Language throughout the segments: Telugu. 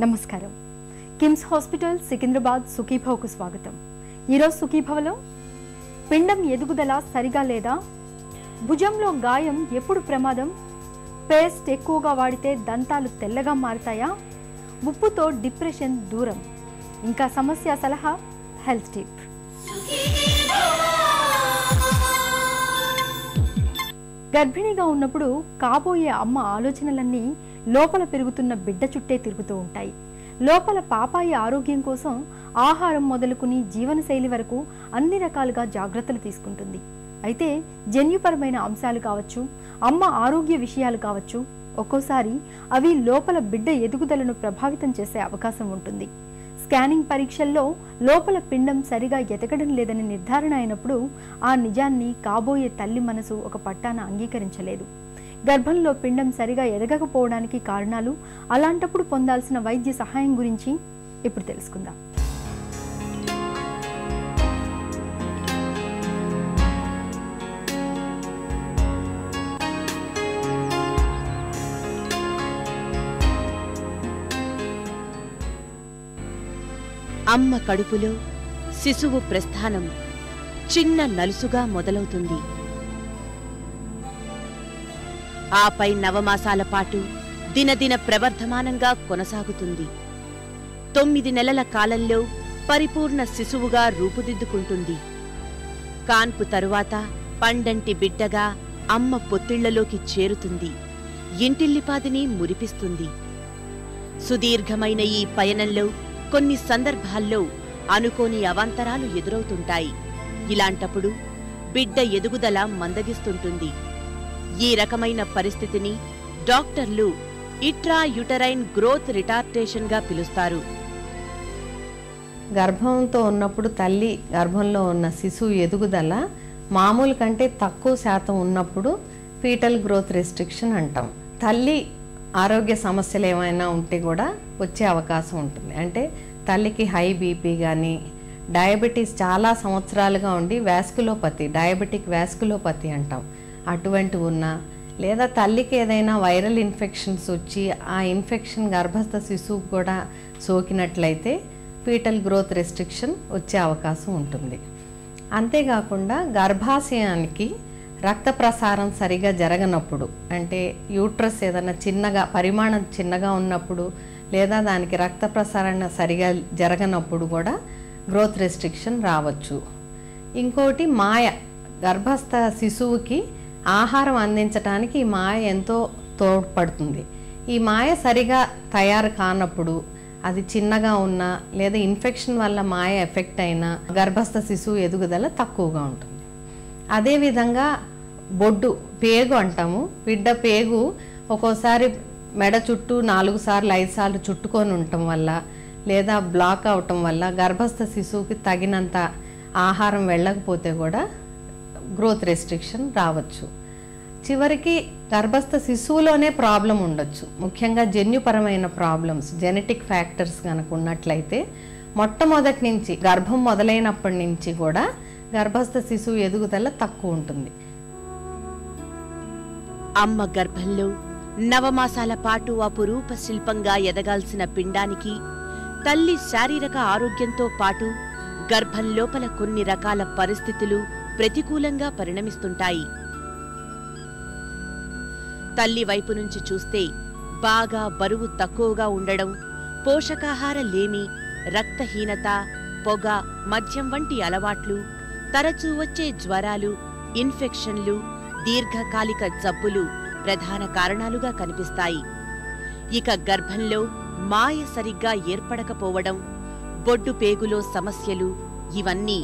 నమస్కారం. కిమ్స్ హాస్పిటల్ సికింద్రాబాద్ సుఖీభవకు స్వాగతం. ఈరోజు సుఖీభవలో పిండం ఎదుగుదల సరిగా లేదా? భుజంలో గాయం ఎప్పుడు ప్రమాదం? పేస్ట్ ఎక్కువగా వాడితే దంతాలు తెల్లగా మారుతాయా? ఉప్పుతో డిప్రెషన్ దూరం. ఇంకా సమస్య సలహా హెల్త్ టిప్. గర్భిణిగా ఉన్నప్పుడు కాబోయే అమ్మ ఆలోచనలన్నీ లోపల పెరుగుతున్న బిడ్డ చుట్టే తిరుగుతూ ఉంటాయి. లోపల పాపాయి ఆరోగ్యం కోసం ఆహారం మొదలుకుని జీవనశైలి వరకు అన్ని రకాలుగా జాగ్రత్తలు తీసుకుంటుంది. అయితే జన్యుపరమైన అంశాలు కావచ్చు అమ్మ ఆరోగ్య విషయాలు కావచ్చు ఒక్కోసారి అవి లోపల బిడ్డ ఎదుగుదలను ప్రభావితం చేసే అవకాశం ఉంటుంది. స్కానింగ్ పరీక్షల్లో లోపల పిండం సరిగా ఎదగడం లేదని నిర్ధారణ అయినప్పుడు ఆ నిజాన్ని కాబోయే తల్లి మనసు ఒక పట్టాన అంగీకరించలేదు. గర్భంలో పిండం సరిగా ఎదగకపోవడానికి కారణాలు అలాంటప్పుడు పొందాల్సిన వైద్య సహాయం గురించి ఇప్పుడు తెలుసుకుందాం. అమ్మ కడుపులో శిశువు ప్రస్థానం చిన్న నలుసుగా మొదలవుతుంది. ఆపై నవమాసాల పాటు దినదిన ప్రవర్ధమానంగా కొనసాగుతుంది. తొమ్మిది నెలల కాలంలో పరిపూర్ణ శిశువుగా రూపుదిద్దుకుంటుంది. కాన్పు తరువాత పండంటి బిడ్డగా అమ్మ పొత్తిళ్ళలోకి చేరుతుంది. ఇంటిల్లిపాదిని మురిపిస్తుంది. సుదీర్ఘమైన ఈ పయనంలో కొన్ని సందర్భాల్లో అనుకోని అవాంతరాలు ఎదురవుతుంటాయి. ఇలాంటప్పుడు బిడ్డ ఎదుగుదల మందగిస్తుంటుంది. ఈ రకమైన పరిస్థితిని డాక్టర్లు ఇట్రా యుటరైన్ గ్రోత్ రిటార్టేషన్గా పిలుస్తారు. గర్భంతో ఉన్నప్పుడు తల్లి గర్భంలో ఉన్న శిశువు ఎదుగుదల మామూలు కంటే తక్కువ శాతం ఉన్నప్పుడు ఫీటల్ గ్రోత్ రెస్ట్రిక్షన్ అంటాం. తల్లి ఆరోగ్య సమస్యలు ఏమైనా ఉంటే కూడా వచ్చే అవకాశం ఉంటుంది. అంటే తల్లికి హై బీపీ కానీ డయాబెటీస్ చాలా సంవత్సరాలుగా ఉండి వ్యాస్కులోపతి డయాబెటిక్ వ్యాస్కులోపతి అంటాం. అటువంటి ఉన్నా లేదా తల్లికి ఏదైనా వైరల్ ఇన్ఫెక్షన్స్ వచ్చి ఆ ఇన్ఫెక్షన్ గర్భస్థ శిశువుకు కూడా సోకినట్లయితే పీటల్ గ్రోత్ రెస్ట్రిక్షన్ వచ్చే అవకాశం ఉంటుంది. అంతేకాకుండా గర్భాశయానికి రక్త ప్రసారం సరిగా జరగనప్పుడు అంటే యూట్రస్ ఏదైనా చిన్నగా పరిమాణం చిన్నగా ఉన్నప్పుడు లేదా దానికి రక్త ప్రసారణ సరిగా జరగనప్పుడు కూడా గ్రోత్ రెస్ట్రిక్షన్ రావచ్చు. ఇంకోటి మాయ గర్భస్థ శిశువుకి ఆహారం అందించడానికి ఈ మాయ ఎంతో తోడ్పడుతుంది. ఈ మాయ సరిగా తయారు కానప్పుడు అది చిన్నగా ఉన్నా లేదా ఇన్ఫెక్షన్ వల్ల మాయ ఎఫెక్ట్ అయినా గర్భస్థ శిశువు ఎదుగుదల తక్కువగా ఉంటుంది. అదేవిధంగా బొడ్డు పేగు అంటాము. బిడ్డ పేగు ఒక్కోసారి మెడ చుట్టూ నాలుగు సార్లు ఐదు సార్లు చుట్టుకొని ఉండటం వల్ల లేదా బ్లాక్ అవటం వల్ల గర్భస్థ శిశువుకి తగినంత ఆహారం వెళ్ళకపోతే కూడా గ్రోత్ రెస్ట్రిక్షన్ రావచ్చు. చివరికి గర్భస్థ శిశువులోనే ప్రాబ్లం ఉండొచ్చు. ముఖ్యంగా జన్యుపరమైన ప్రాబ్లమ్స్ జెనెటిక్ ఫ్యాక్టర్స్ కనుక ఉన్నట్లయితే మొట్టమొదటి నుంచి గర్భం మొదలైనప్పటి నుంచి కూడా గర్భస్థ శిశువు ఎదుగుదల తక్కువ ఉంటుంది. అమ్మ గర్భంలో నవమాసాల పాటు అపురూప శిల్పంగా ఎదగాల్సిన పిండానికి తల్లి శారీరక ఆరోగ్యంతో పాటు గర్భం లోపల కొన్ని రకాల పరిస్థితులు ప్రతికూలంగా పరిణమిస్తుంటాయి. తల్లి వైపు నుంచి చూస్తే బాగా బరువు తక్కువగా ఉండడం పోషకాహార లేమి రక్తహీనత పొగ మద్యం వంటి అలవాట్లు తరచూ వచ్చే జ్వరాలు ఇన్ఫెక్షన్లు దీర్ఘకాలిక జబ్బులు ప్రధాన కారణాలుగా కనిపిస్తాయి. ఇక గర్భంలో మాయ సరిగ్గా ఏర్పడకపోవడం బొడ్డు పేగులో సమస్యలు ఇవన్నీ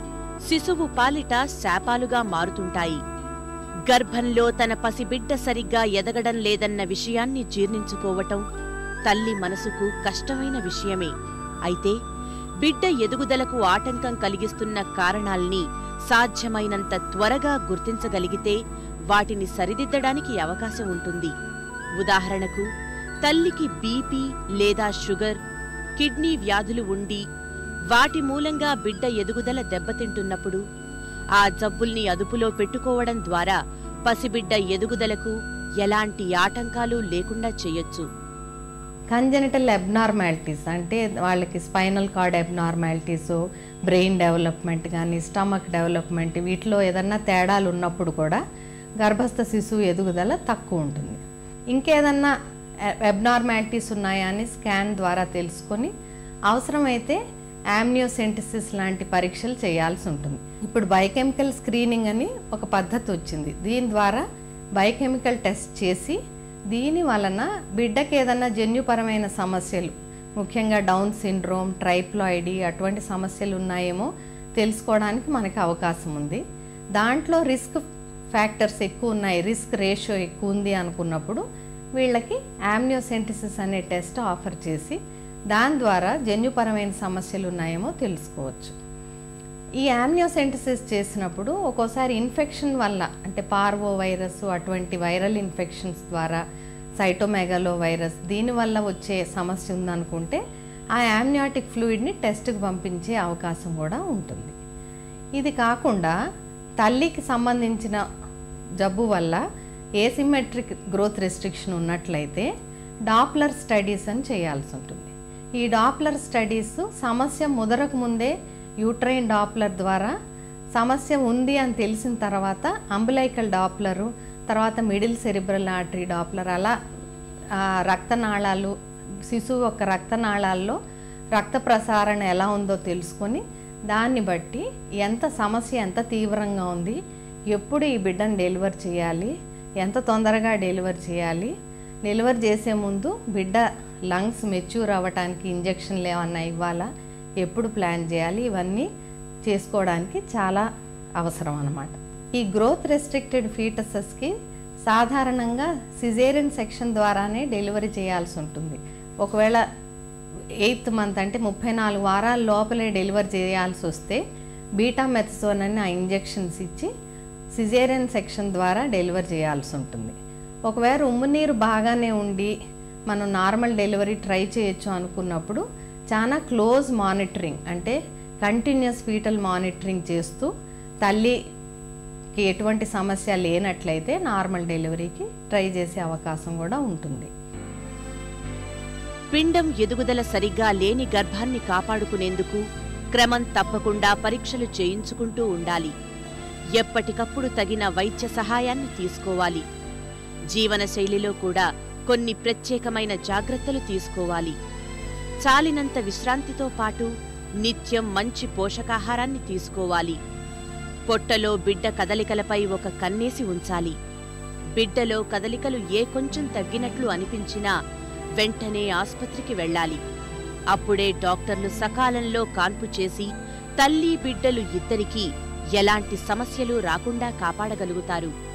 శిశువు పాలిట శాపాలుగా మారుతుంటాయి. గర్భంలో తన పసిబిడ్డ సరిగ్గా ఎదగడం లేదన్న విషయాన్ని జీర్ణించుకోవటం తల్లి మనసుకు కష్టమైన విషయమే. అయితే బిడ్డ ఎదుగుదలకు ఆటంకం కలిగిస్తున్న కారణాల్ని సాధ్యమైనంత త్వరగా గుర్తించగలిగితే వాటిని సరిదిద్దడానికి అవకాశం ఉంటుంది. ఉదాహరణకు తల్లికి బీపీ లేదా షుగర్ కిడ్నీ వ్యాధులు ఉండి వాటి మూలంగా బిడ్డ ఎదుగుదల దెబ్బతింటున్నప్పుడు ఆ జబ్బుల్ని అదుపులో పెట్టుకోవడం ద్వారా పసిబిడ్డ ఎదుగుదలకు ఎలాంటి ఆటంకాలు లేకుండా చేయొచ్చు. కంజెనిటల్ అబ్నార్మాలిటీస్ అంటే వాళ్ళకి spinal cord abnormalities brain development కానీ స్టమక్ డెవలప్మెంట్ వీటిలో ఏదన్నా తేడాలు ఉన్నప్పుడు కూడా గర్భస్థ శిశువు ఎదుగుదల తక్కువ ఉంటుంది. ఇంకేదన్నా అబ్నార్మాలిటీస్ ఉన్నాయా అని స్కాన్ ద్వారా తెలుసుకొని అవసరమైతే యామ్నియోసెంటిసిస్ లాంటి పరీక్షలు చేయాల్సి ఉంటుంది. ఇప్పుడు బయోకెమికల్ స్క్రీనింగ్ అని ఒక పద్ధతి వచ్చింది. దీని ద్వారా బయోకెమికల్ టెస్ట్ చేసి దీని వలన బిడ్డకి ఏదైనా జన్యుపరమైన సమస్యలు ముఖ్యంగా డౌన్ సిండ్రోమ్ ట్రైప్లాయిడీ అటువంటి సమస్యలు ఉన్నాయేమో తెలుసుకోవడానికి మనకి అవకాశం ఉంది. దాంట్లో రిస్క్ ఫ్యాక్టర్స్ ఎక్కువ ఉన్నాయి రిస్క్ రేషియో ఎక్కువ ఉంది అనుకున్నప్పుడు వీళ్ళకి యామ్నియోసెంటిసిస్ అనే టెస్ట్ ఆఫర్ చేసి దాని ద్వారా జన్యుపరమైన సమస్యలు ఉన్నాయేమో తెలుసుకోవచ్చు. ఈ యామ్నియోసెంటసిస్ చేసినప్పుడు ఒక్కోసారి ఇన్ఫెక్షన్ వల్ల అంటే పార్వో వైరస్ అటువంటి వైరల్ ఇన్ఫెక్షన్స్ ద్వారా సైటోమెగాలో వైరస్ దీనివల్ల వచ్చే సమస్య ఉందనుకుంటే ఆ యామ్నియాటిక్ ఫ్లూయిడ్ని టెస్ట్కి పంపించే అవకాశం కూడా ఉంటుంది. ఇది కాకుండా తల్లికి సంబంధించిన జబ్బు వల్ల ఏసిమెట్రిక్ గ్రోత్ రెస్ట్రిక్షన్ ఉన్నట్లయితే డాప్లర్ స్టడీస్ అని చేయాల్సి ఉంటుంది. ఈ డాప్లర్ స్టడీస్ సమస్య ముదరకు ముందే యూట్రైన్ డాప్లర్ ద్వారా సమస్య ఉంది అని తెలిసిన తర్వాత అంబులైకల్ డాప్లరు తర్వాత మిడిల్ సెరిబ్రల్ ఆర్టరీ డాప్లర్ అలా రక్తనాళాలు శిశువు యొక్క రక్తనాళాల్లో రక్త ప్రసారణ ఎలా ఉందో తెలుసుకొని దాన్ని బట్టి ఎంత సమస్య ఎంత తీవ్రంగా ఉంది ఎప్పుడు ఈ బిడ్డను డెలివర్ చేయాలి ఎంత తొందరగా డెలివర్ చేయాలి డెలివర్ చేసే ముందు బిడ్డ లంగ్స్ మెచ్యూర్ అవ్వటానికి ఇంజెక్షన్లు ఏమన్నా ఇవ్వాలా? ఎప్పుడు ప్లాన్ చేయాలి? ఇవన్నీ చేసుకోవడానికి చాలా అవసరం అన్నమాట. ఈ గ్రోత్ రెస్ట్రిక్టెడ్ ఫీటసెస్కి సాధారణంగా సిజేరియన్ సెక్షన్ ద్వారానే డెలివరీ చేయాల్సి ఉంటుంది. ఒకవేళ ఎయిత్ మంత్ అంటే ముప్పై నాలుగు వారాల లోపలే డెలివరీ చేయాల్సి వస్తే బీటా మెథసోన్ అని ఆ ఇంజెక్షన్స్ ఇచ్చి సిజేరియన్ సెక్షన్ ద్వారా డెలివరీ చేయాల్సి ఉంటుంది. ఒకవేళ ఉమ్మునీరు బాగానే ఉండి మనం నార్మల్ డెలివరీ ట్రై చేయొచ్చు అనుకున్నప్పుడు చాలా క్లోజ్ మానిటరింగ్ అంటే కంటిన్యూస్ ఫీటల్ మానిటరింగ్ చేస్తూ తల్లికి ఎటువంటి సమస్య లేనట్లయితే నార్మల్ డెలివరీకి ట్రై చేసే అవకాశం కూడా ఉంటుంది. పిండం ఎదుగుదల సరిగ్గా లేని గర్భాన్ని కాపాడుకునేందుకు క్రమం తప్పకుండా పరీక్షలు చేయించుకుంటూ ఉండాలి. ఎప్పటికప్పుడు తగిన వైద్య సహాయాన్ని తీసుకోవాలి. జీవనశైలిలో కూడా కొన్ని ప్రత్యేకమైన జాగ్రత్తలు తీసుకోవాలి. చాలినంత విశ్రాంతితో పాటు నిత్యం మంచి పోషకాహారాన్ని తీసుకోవాలి. పొట్టలో బిడ్డ కదలికలపై ఒక కన్నేసి ఉంచాలి. బిడ్డలో కదలికలు ఏ కొంచెం తగ్గినట్లు అనిపించినా వెంటనే ఆస్పత్రికి వెళ్ళాలి. అప్పుడే డాక్టర్లు సకాలంలో కాన్పు చేసి తల్లి బిడ్డలు ఇద్దరికీ ఎలాంటి సమస్యలు రాకుండా కాపాడగలుగుతారు.